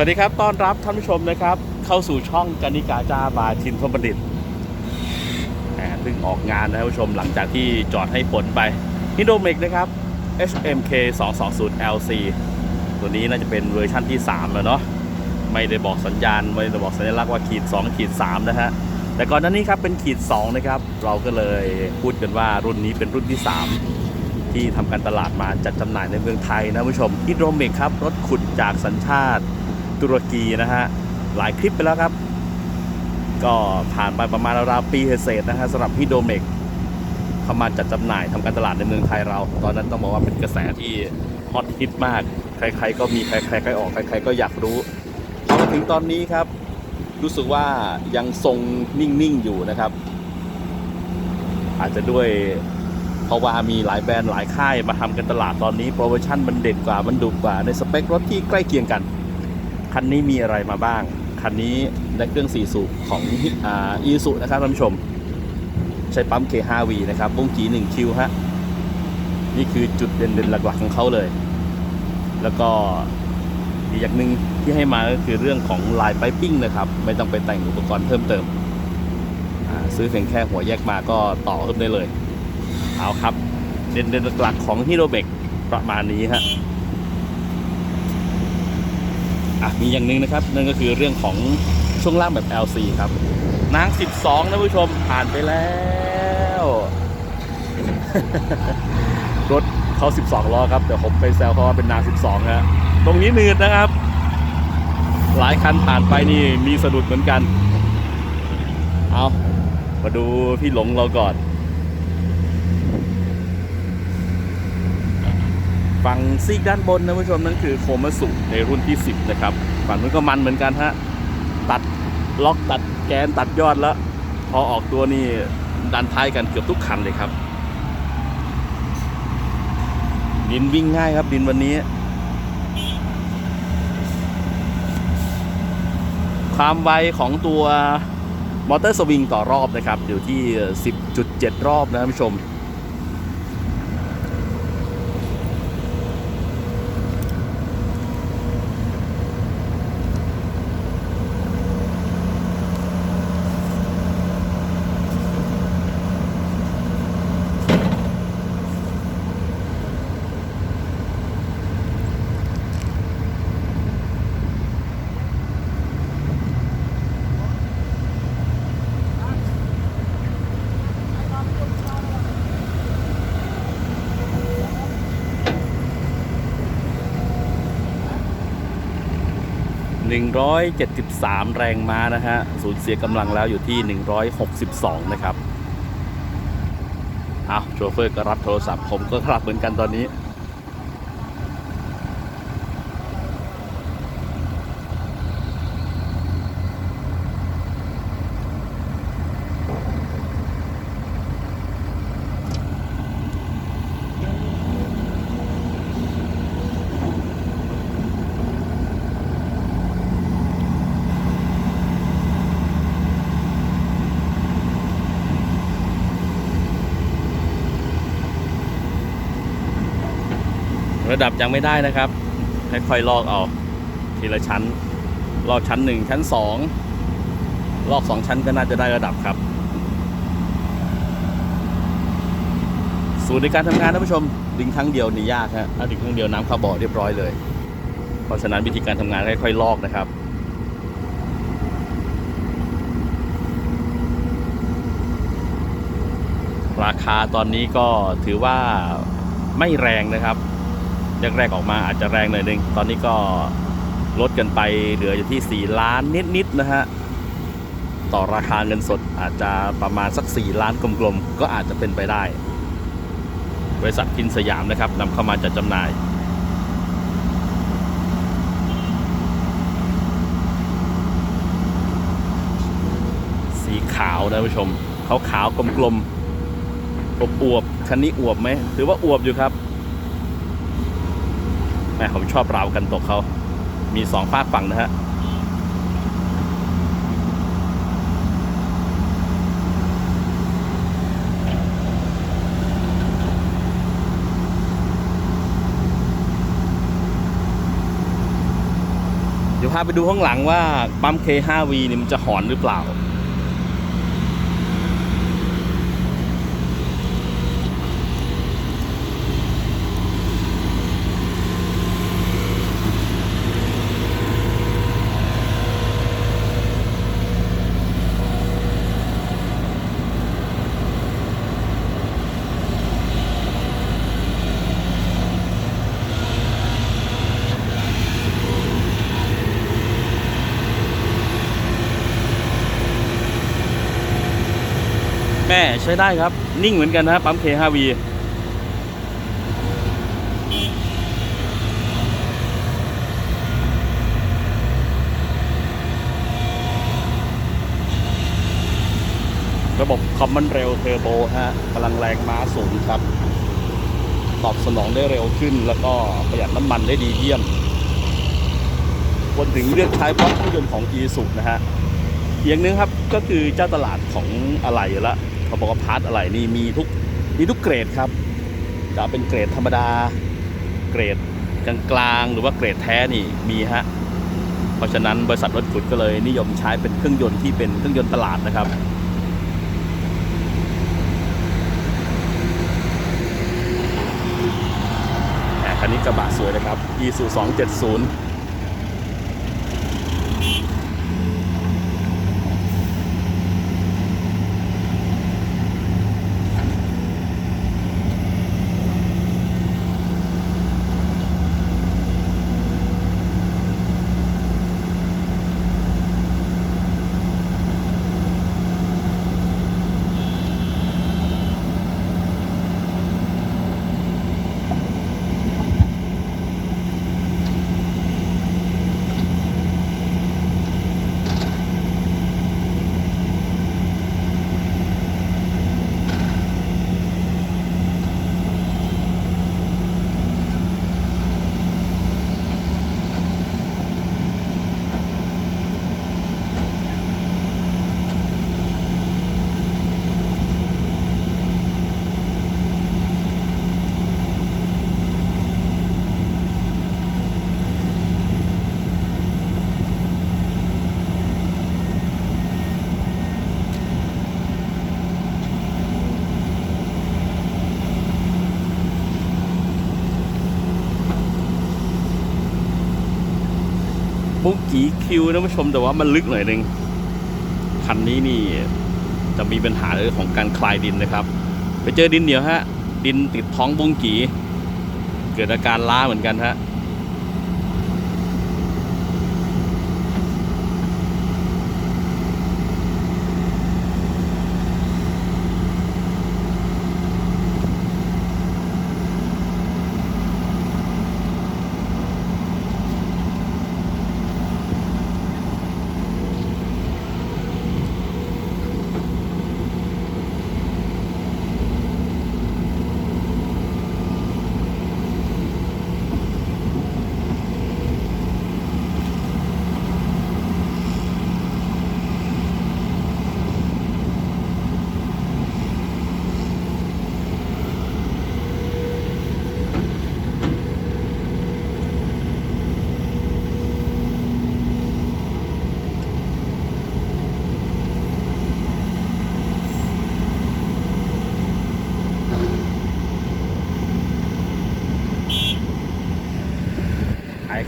สวัสดีครับ ต้อนรับท่านผู้ชมนะครับ เข้าสู่ช่องกานิกาจาบายทินทบัณฑิตแหมเพิ่งออกงานนะท่านผู้ชมหลังจากที่จอดให้ผลไปฮิโดเมกนะครับ HMK 220 LC ตัวนี้น่าจะเป็นเวอร์ชั่นที่ 3 แล้วเนาะไม่ได้บอกสัญญาณ ไม่ได้บอกสัญลักษณ์ว่าขีด 2 ขีด 3 นะฮะ แต่ก่อนหน้านี้ครับเป็นขีด 2 นะครับ เราก็เลยพูดกันว่ารุ่นนี้เป็นรุ่นที่ 3 ที่ทำการตลาดมาจัดจำหน่ายในเมืองไทยนะผู้ชมฮิโดเมกครับรถขุดจากสัญชาติ ตุรกีนะฮะ หลายคลิปไปแล้วครับ ก็ผ่านไปประมาณราวๆปีเศษนะฮะสำหรับฮิโดเมกเข้ามาจัดจำหน่ายทำการตลาดในเมืองไทยเรา ตอนนั้นต้องบอกว่าเป็นกระแสที่ฮอตฮิตมาก ใครๆก็มีใครๆก็ออกใครๆก็อยากรู้พอมาถึงตอนนี้ครับ รู้สึกว่ายังทรงนิ่งๆอยู่นะครับ อาจจะด้วยเพราะว่ามีหลายแบรนด์หลายค่ายมาทำกันตลาดตอนนี้โปรโมชั่นมันเด่นกว่ามันดุกว่าในสเปครถที่ใกล้เคียงกัน คันนี้มีอะไรมาบ้าง คันนี้ได้เครื่อง4สูบของอีสุนะครับท่านผู้ชม ใช้ปั๊ม K5V นะครับวงกี1คิวฮะ นี่คือจุดเด่นๆหลักๆของเขาเลย แล้วก็อีกอย่างหนึ่งที่ให้มาก็คือเรื่องของลายไปปิ้งนะครับ ไม่ต้องไปแต่งอุปกรณ์เพิ่มเติม ซื้อเพียงแค่หัวแยกมาก็ต่อเพิ่มได้เลย เอาครับ เด่นๆหลักๆของฮิโรเบกประมาณนี้ฮะ อะมีอย่างหนึ่งนะครับ นั่นก็คือเรื่องของช่วงล่างแบบ LC ครับนาง 12นะผู้ชมผ่านไปแล้ว รถเขา 12ล้อครับแต่ผมไปแซวเขาว่าเป็นนาง 12ฮะตรงนี้หนืดนะครับ หลายคันผ่านไปนี่มีสะดุดเหมือนกัน เอามาดูพี่หลงเราก่อน ฝั่งซีกด้านบนนะผู้ชมนั่นคือโคมาสุในรุ่นที่ 10 นะครับ ฝั่งนู้นก็มันเหมือนกันฮะ ตัดล็อกตัดแกนตัดยอดแล้ว พอออกตัวนี่ดันท้ายกันเกือบทุกคันเลยครับ ดินวิ่งง่ายครับดินวันนี้ ความไวของตัวมอเตอร์สวิงต่อรอบนะครับ อยู่ที่ 10.7 รอบนะท่านผู้ชม 173 แรงม้านะฮะ สูญเสียกำลังแล้วอยู่ที่ 162 นะครับ เอาโชเฟอร์ก็รับโทรศัพท์ ผมก็รับเหมือนกันตอนนี้ ระดับยังไม่ได้นะครับค่อยๆลอกเอาทีละชั้น ลอกชั้นหนึ่งชั้นสองลอกสองชั้นก็น่าจะได้ระดับครับ สูตรในการทำงานท่านผู้ชม ดึงครั้งเดียวนี่ยากฮะถ้าดึงครั้งเดียวน้ำเข้าบ่อเรียบร้อยเลย เพราะฉะนั้นวิธีการทำงานค่อยๆลอกนะครับราคาตอนนี้ก็ถือว่าไม่แรงนะครับ แรกๆออกมาอาจจะแรงหน่อยหนึง ตอนนี้ก็ลดกันไปเหลืออยู่ที่ 4 ล้านนิดๆนะฮะ ต่อราคาเงินสดอาจจะประมาณสัก 4 ล้านกลมๆ ก็อาจจะเป็นไปได้ บริษัทกินสยามนะครับนำเข้ามาจัดจำหน่าย สีขาวนะผู้ชมขาวขาวๆกลมๆอบอวบๆคันนี้อวบไหมถือว่าอวบอยู่ครับ แม่ผมชอบราวกันตกเขา มีสองฝากฝั่งนะฮะเดี๋ยวพาไปดูข้างหลังว่าปั๊ม K5V นี่มันจะหอนหรือเปล่า แม่ใช้ได้ครับ นิ่งเหมือนกันนะปั๊ม K5V ระบบ Common Rail Turbo ฮะกำลังแรงม้าสูงครับ ตอบสนองได้เร็วขึ้น แล้วก็ประหยัดน้ำมันได้ดีเยี่ยมคนถึงเลือกใช้พราะเครื่องยนต์ของ e s u นะฮะอย่างนึงครับก็คือเจ้าตลาดของอะไหล่ละ เขาบอกว่าพาร์ทอะไหล่นี่มีทุกมีทุกเกรดครับ จะเป็นเกรดธรรมดา เกรดกลางๆหรือว่าเกรดแท้นี่มีฮะเพราะฉะนั้นบริษัทรถขุดก็เลยนิยมใช้เป็นเครื่องยนต์ที่เป็นเครื่องยนต์ตลาดนะครับแหมคันนี้กระบะสวยนะครับ e 270 บุกกีคิวนะผู้ชมแต่ว่ามันลึกหน่อยหนึ่งคันนี้นี่จะมีปัญหาเรื่องของการคลายดินนะครับ ไปเจอดินเหนียวฮะ ดินติดท้องบุ้งกีเกิดอาการล้าเหมือนกันฮะ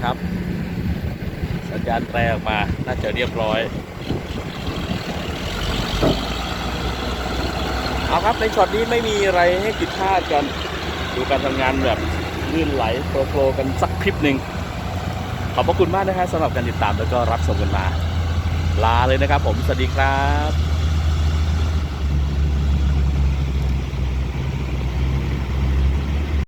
หายครับ สัญญาณแตรออกมาน่าจะเรียบร้อย เอาครับในช็อตนี้ไม่มีอะไรให้ผิดพลาดกัน ดูการทำงานแบบลื่นไหลโปรๆกันสักคลิปหนึ่งขอบพระคุณมากนะครับสำหรับการติดตามแล้วก็รับชมกันมา ลาเลยนะครับผม สวัสดีครับ